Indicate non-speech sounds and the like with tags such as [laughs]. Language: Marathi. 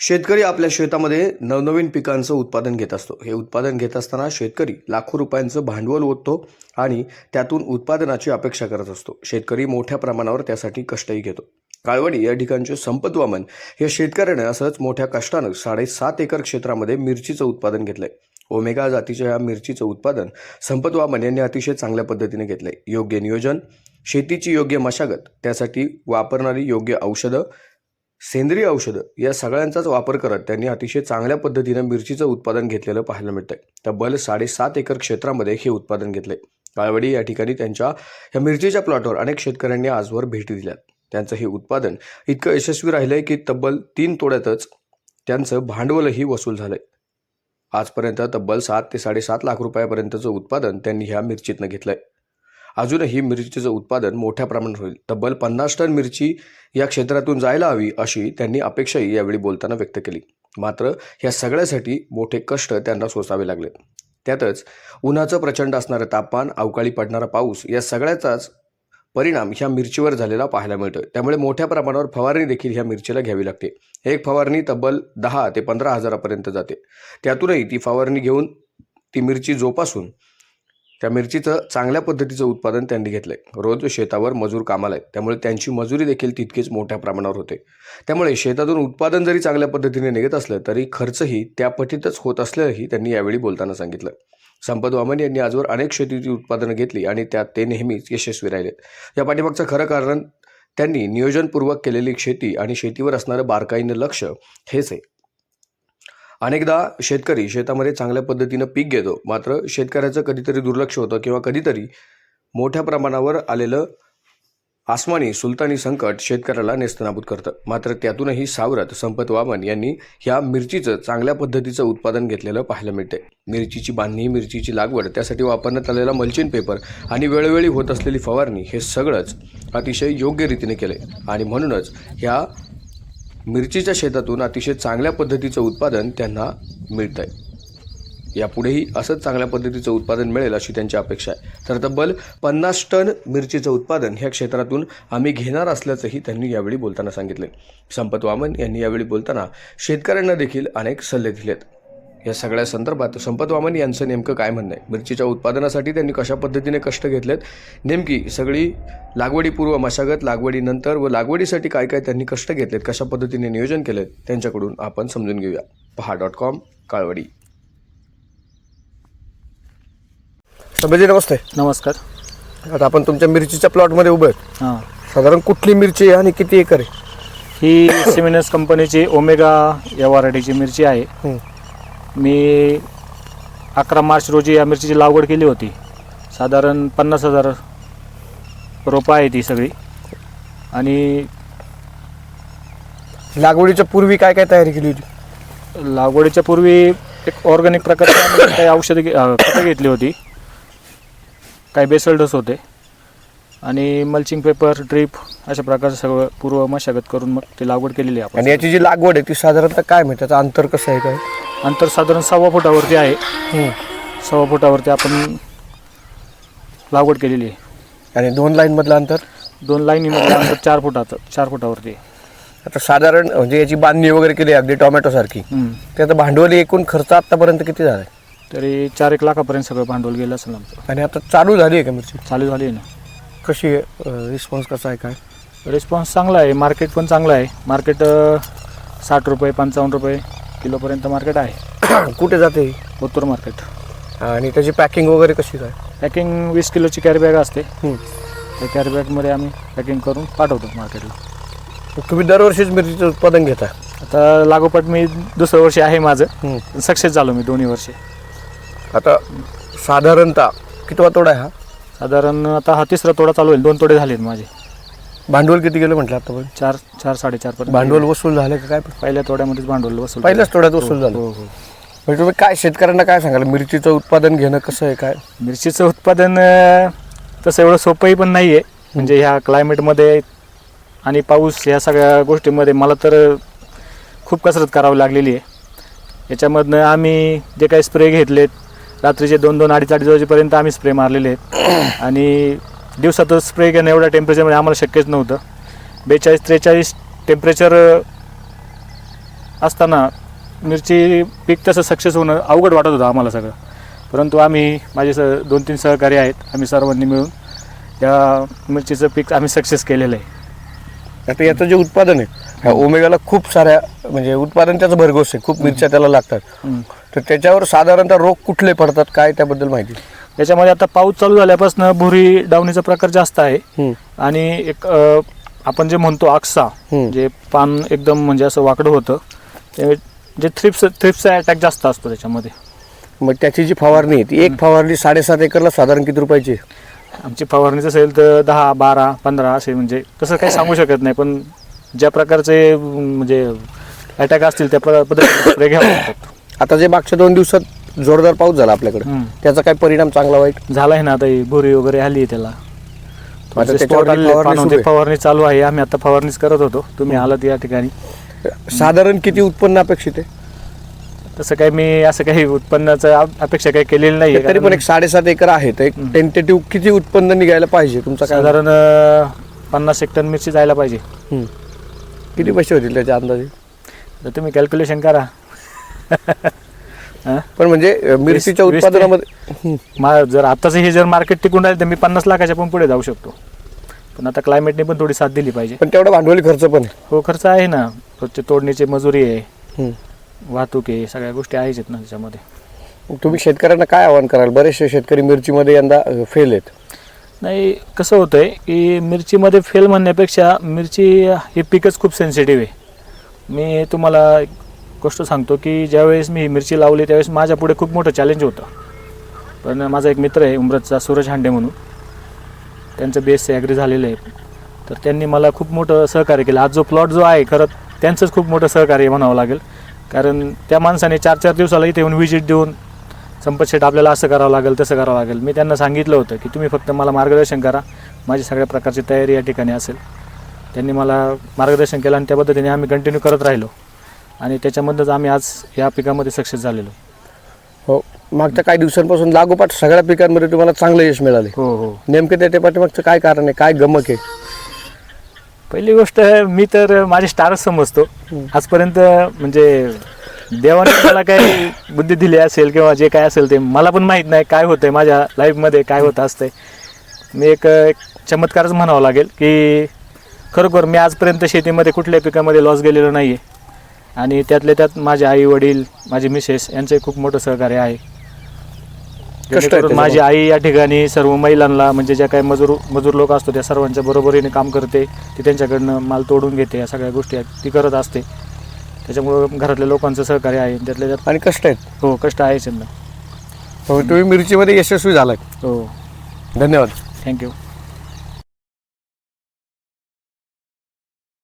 शेतकरी आपल्या शेतामध्ये नवनवीन पिकांचं उत्पादन घेत असतो. हे उत्पादन घेत असताना शेतकरी लाखो रुपयांचं भांडवल ओततो आणि त्यातून उत्पादनाची अपेक्षा करत असतो. शेतकरी मोठ्या प्रमाणावर त्यासाठी कष्टही घेतो. काळवडी या ठिकाणचे संपत वामन या शेतकऱ्याने असंच मोठ्या कष्टानं साडेसात एकर क्षेत्रामध्ये मिरचीचं उत्पादन घेतलंय. ओमेगा जातीच्या या मिरचीचं उत्पादन संपत वामन यांनी अतिशय चांगल्या पद्धतीने घेतलंय. योग्य नियोजन शेतीची योग्य मशागत त्यासाठी वापरणारी योग्य औषधं सेंद्रिय औषधं या सगळ्यांचाच वापर करत त्यांनी अतिशय चांगल्या पद्धतीनं मिरचीचं उत्पादन घेतलेलं पाहायला मिळतंय. तब्बल साडेसात एकर क्षेत्रामध्ये हे उत्पादन घेतलंय. काळवडी या ठिकाणी त्यांच्या या मिरचीच्या प्लॉटवर अनेक शेतकऱ्यांनी आजवर भेटी दिल्यात. त्यांचं हे उत्पादन इतकं यशस्वी राहिलंय की तब्बल तीन तोड्यातच त्यांचं भांडवलही वसूल झालंय. आजपर्यंत तब्बल सात ते साडेसात लाख रुपयापर्यंतचं उत्पादन त्यांनी ह्या मिरचीतनं घेतलंय. अजूनही मिरचीचं उत्पादन मोठ्या प्रमाणात होईल. तब्बल पन्नास टन मिरची या क्षेत्रातून जायला हवी अशी त्यांनी अपेक्षाही यावेळी बोलताना व्यक्त केली. मात्र या सगळ्यासाठी मोठे कष्ट त्यांना सोसावे लागले. त्यातच उन्हाचं प्रचंड असणारं तापमान अवकाळी पडणारा पाऊस या सगळ्याचाच परिणाम ह्या मिरचीवर झालेला पाहायला मिळतोय. त्यामुळे मोठ्या प्रमाणावर फवारणी देखील ह्या मिरचीला घ्यावी लागते. एक फवारणी तब्बल दहा ते पंधरा हजारापर्यंत जाते. त्यातूनही ती फवारणी घेऊन ती मिरची जोपासून त्या मिरचीचं चांगल्या पद्धतीचं उत्पादन त्यांनी घेतलंय. रोज शेतावर मजूर कामाला आहेत. त्यामुळे त्यांची मजुरी देखील तितकीच मोठ्या प्रमाणावर होते. त्यामुळे शेतातून उत्पादन जरी चांगल्या पद्धतीने निघत असलं तरी खर्चही त्या पटीतच होत असल्याही त्यांनी यावेळी बोलताना सांगितलं. संपत वामन यांनी आजवर अनेक शेतीची उत्पादनं घेतली आणि त्यात ते नेहमीच यशस्वी राहिलेत. या पाठीमागचं खरं कारण त्यांनी नियोजनपूर्वक केलेली शेती आणि शेतीवर असणारं बारकाईनं लक्ष हेच आहे. अनेकदा शेतकरी शेतामध्ये चांगल्या पद्धतीनं पीक घेतो. मात्र शेतकऱ्याचं कधीतरी दुर्लक्ष होतं किंवा कधीतरी मोठ्या प्रमाणावर आलेलं आसमानी सुलतानी संकट शेतकऱ्याला नेस्तनाबूत करतं. मात्र त्यातूनही सावरत संपत वामन यांनी ह्या मिरचीचं चांगल्या पद्धतीचं उत्पादन घेतलेलं पाहायला मिळते मिरचीची बांधणी मिरचीची लागवड त्यासाठी वापरण्यात आलेला मल्चिन पेपर आणि वेळोवेळी होत असलेली फवारणी हे सगळंच अतिशय योग्य रीतीने केले आणि म्हणूनच ह्या मिरचीच्या शेतातून अतिशय चांगल्या पद्धतीचं उत्पादन त्यांना मिळतं आहे यापुढेही असंच चांगल्या पद्धतीचं उत्पादन मिळेल अशी त्यांची अपेक्षा आहे. तर तब्बल पन्नास टन मिरचीचं उत्पादन ह्या क्षेत्रातून आम्ही घेणार असल्याचंही त्यांनी यावेळी बोलताना सांगितले संपत वामन यांनी यावेळी बोलताना शेतकऱ्यांना देखील अनेक सल्ले दिलेत. या सगळ्या संदर्भात संपत वामन यांचं नेमकं काय म्हणणं आहे? मिरचीच्या उत्पादनासाठी त्यांनी कशा पद्धतीने कष्ट घेतलेत? नेमकी सगळी लागवडीपूर्व मशागत लागवडीनंतर व लागवडीसाठी काय काय त्यांनी कष्ट घेतलेत? कशा पद्धतीने नियोजन केलेत? त्यांच्याकडून आपण समजून घेऊया. पहा डॉट कॉम काळवडी. सभेजी नमस्ते. नमस्कार. आता आपण तुमच्या मिरचीच्या प्लॉटमध्ये उभे आहेत. हां. साधारण कुठली मिरची आहे आणि किती एकर आहे? ही सिमिनस कंपनीची ओमेगा या व्हरायटीची मिरची आहे. मी अकरा मार्च रोजी या मिरचीची लागवड केली होती. साधारण पन्नास हजार रोपं आहे ती सगळी. आणि लागवडीच्या पूर्वी काय काय तयारी केली होती? लागवडीच्या पूर्वी एक ऑर्गॅनिक प्रकारची आम्ही काही औषधं घे- अं, खतं घेतली होती. काही बेसल डोस होते. आणि मल्चिंग पेपर ड्रीप अशा प्रकारचं सगळं पूर्व मशागत करून मग ती लागवड केलेली आहे आपण. आणि याची जी लागवड आहे ती साधारणतः काय माहिती? त्याचं अंतर कसं आहे काय? अंतर साधारण सव्वा फुटावरती आहे. हं. सव्वा फुटावरती आपण लागवड केलेली आहे. आणि दोन लाईन मधलं अंतर? दोन लाईनीमध्ये अंतर चार फुटाचं चार फुटावरती आहे. आता साधारण म्हणजे याची बांधणी वगैरे केली अगदी टोमॅटो सारखी. हम्म. त्याचं भांडवली एकूण खर्च आतापर्यंत किती झाला आहे तरी चार एक लाखापर्यंत सगळं भांडवल गेलं असेल आमचं. आणि आता चालू झाली आहे का मिरची? चालू झाली आहे ना. कशी आहे? रिस्पॉन्स कसा आहे काय? रिस्पॉन्स चांगला आहे. मार्केट पण चांगलं आहे. मार्केट साठ रुपये पंचावन्न रुपये. किलोपर्यंत मार्केट आहे. [coughs] कुठे जाते? ही? उत्तर मार्केट. आणि त्याची पॅकिंग वगैरे कशी काय? पॅकिंग वीस किलोची कॅरी बॅग असते. त्या कॅरी बॅगमध्ये आम्ही पॅकिंग करून पाठवतो मार्केटला. तुम्ही दरवर्षीच मिरचीचं उत्पादन घेता? आता लागोपाठ मी दुसरं वर्ष आहे माझं. सक्सेस झालो मी दोन्ही वर्षे. आता साधारणतः कितवा तोडा आहे हा? साधारण आता हा तिसरा तोडा चालू होईल. दोन तोडे झालेत माझे. भांडवल किती गेलं म्हटलं आता चार चार साडेचार पर्यंत भांडवल वसूल झालं का काय? पहिल्या तोड्यामध्येच भांडवल वसूल पहिल्याच तोड्यात वसूल झालं. हो हो. म्हणजे तुम्ही काय शेतकऱ्यांना काय सांगाल? मिरचीचं उत्पादन घेणं कसं आहे काय? मिरचीचं उत्पादन अं, तसं एवढं सोपंही पण नाही आहे म्हणजे ह्या क्लायमेटमध्ये आणि पाऊस ह्या सगळ्या गोष्टीमध्ये मला तर खूप कसरत करावी लागलेली आहे. याच्यामधनं आम्ही जे काही स्प्रे घेतलेत रात्रीचे दोन दोन अडीच अडीच वाजेपर्यंत आम्ही स्प्रे मारलेले आहेत. आणि दिवसातच स्प्रे घेणं एवढ्या टेम्परेचरमध्ये आम्हाला शक्यच नव्हतं. बेचाळीस त्रेचाळीस टेम्परेचर असताना मिरची पीक तसं सक्सेस होणं अवघड वाटत होतं आम्हाला सगळं. परंतु आम्ही माझे स दोन तीन सहकारी आहेत आम्ही सर्वांनी मिळून या मिरचीचं पीक आम्ही सक्सेस केलेलं आहे. आता याचं जे उत्पादन आहे ह्या ओमेगाला खूप साऱ्या म्हणजे उत्पादन त्याचं भरघोस आहे खूप मिरच्या त्याला लागतात. तर त्याच्यावर साधारणतः रोग कुठले पडतात काय त्याबद्दल माहिती? याच्यामध्ये आता पाऊस चालू झाल्यापासून भुरी डावणीचा प्रकार जास्त आहे. आणि एक अ, आपण जे म्हणतो आक्सा. जे पान एकदम म्हणजे असं वाकडं होतं ते जे थ्रिप्स थ्रिप्सचा अटॅक जास्त असतो त्याच्यामध्ये मग त्याची जी फवारणी आहे ती एक फवारणी साडेसात एकरला साधारण किती रुपयाची आहे? आमची फवारणीच असेल तर दहा बारा पंधरा असे म्हणजे तसं काही सांगू शकत नाही पण ज्या प्रकारचे म्हणजे अटॅक असतील त्या प्र- पद्धतीने स्प्रे घ्यावं लागतात आता जे मागच्या दोन दिवसात जोरदार पाऊस झाला आपल्याकडे हम्म. त्याचा काय परिणाम चांगला वाईट झाला आहे ना आता ही भुरी वगैरे आली आहे त्याला आता थोडेसे त्याच्यावर spot आलेले फवारणी पानं सुरू होते. आहे. फवारणी चालू आहे आम्ही आता फवारणीच करत होतो तुम्ही आलात या ठिकाणी साधारण किती उत्पन्न अपेक्षित आहे तसं काही मी असं काही उत्पन्नाचं अप- अपेक्षा काही केलेली नाही तरी पण एक साडेसात एकर आहे तर एक टेंटेटिव्ह किती उत्पन्न निघायला पाहिजे तुमचा काय साधारण अं, पन्नास एक टन मिरची जायला पाहिजे हम्म. किती पैसे होतील त्याच्या अंदाजे तर तुम्ही कॅल्क्युलेशन करा? [laughs] पण म्हणजे मिरचीच्या वीस ते- उत्पादनामध्ये. मा जर आताचं हे जर मार्केट टिकून राहील तर मी पन्नास लाखाच्या पण पुढे जाऊ शकतो. पण आता क्लायमेटने पण थोडी साथ दिली पाहिजे. पण तेवढा भांडवली खर्च पण आहे. हो खर्च आहे ना. रोजचे तोडणीची मजुरी आहे. हम्म. वाहतूक आहे सगळ्या गोष्टी आहेच आहेत ना त्याच्यामध्ये. तुम्ही शेतकऱ्यांना काय आवाहन कराल? बरेचसे शेतकरी मिरचीमध्ये यंदा फेल आहेत. नाही कसं होतं आहे की मिरचीमध्ये फेल म्हणण्यापेक्षा मिरची हे पिकच खूप सेन्सिटिव्ह आहे. मी तुम्हाला गोष्ट सांगतो की ज्यावेळेस मी ही मिरची लावली त्यावेळेस माझ्या पुढे खूप मोठं चॅलेंज होतं. पण माझा एक मित्र आहे उमरतचा सूरज हांडे म्हणून. त्यांचं बेस ॲग्री झालेलं आहे. तर त्यांनी मला खूप मोठं सहकार्य केलं. आज जो प्लॉट जो आहे खरं त्यांचंच खूप मोठं सहकार्य म्हणावं लागेल. कारण त्या माणसाने चार चार दिवसाला इथे येऊन व्हिजिट देऊन संपतशेट आपल्याला असं करावं लागेल तसं करावं लागेल. मी त्यांना सांगितलं होतं की तुम्ही फक्त मला मार्गदर्शन करा. माझी सगळ्या प्रकारची तयारी या ठिकाणी असेल. त्यांनी मला मार्गदर्शन केलं आणि त्या पद्धतीने आम्ही कंटिन्यू करत राहिलो. आणि त्याच्यामधूनच आम्ही आज या पिकामध्ये सक्सेस झालेलो. हो मागच्या काही दिवसांपासून लागोपाठ सगळ्या पिकांमध्ये तुम्हाला चांगलं यश मिळाले. हो हो. नेमके त्याच्या पाठीमागचं काय कारण आहे? काय गमक आहे? पहिली गोष्ट मी तर माझे स्टारच समजतो. आजपर्यंत म्हणजे देवाने मला काही बुद्धी दिली असेल किंवा जे काय असेल ते मला पण माहीत नाही काय होतंय माझ्या लाईफमध्ये काय होत असतंय. मी एक एक चमत्कारच म्हणावं लागेल की खरोखर मी आजपर्यंत शेतीमध्ये कुठल्याही पिकामध्ये लॉस गेलेलो नाही आहे आणि त्यातल्या त्यात माझे आई वडील माझे मिसेस यांचे खूप मोठं सहकार्य आहे. आहेत जेणेकरून माझी आई या ठिकाणी सर्व महिलांना म्हणजे ज्या काही मजूर मजूर लोक असतो त्या सर्वांच्या बरोबरीने काम करते ती त्यांच्याकडनं माल तोडून घेते या सगळ्या गोष्टी आहेत ती करत असते. त्याच्यामुळं घरातल्या लोकांचं सहकार्य आहे त्यातल्या त्यात आणि कष्ट आहेत. हो कष्ट आहेच यांना. हो, तुम्ही मिरचीमध्ये यशस्वी झालाय हो. धन्यवाद. थँक्यू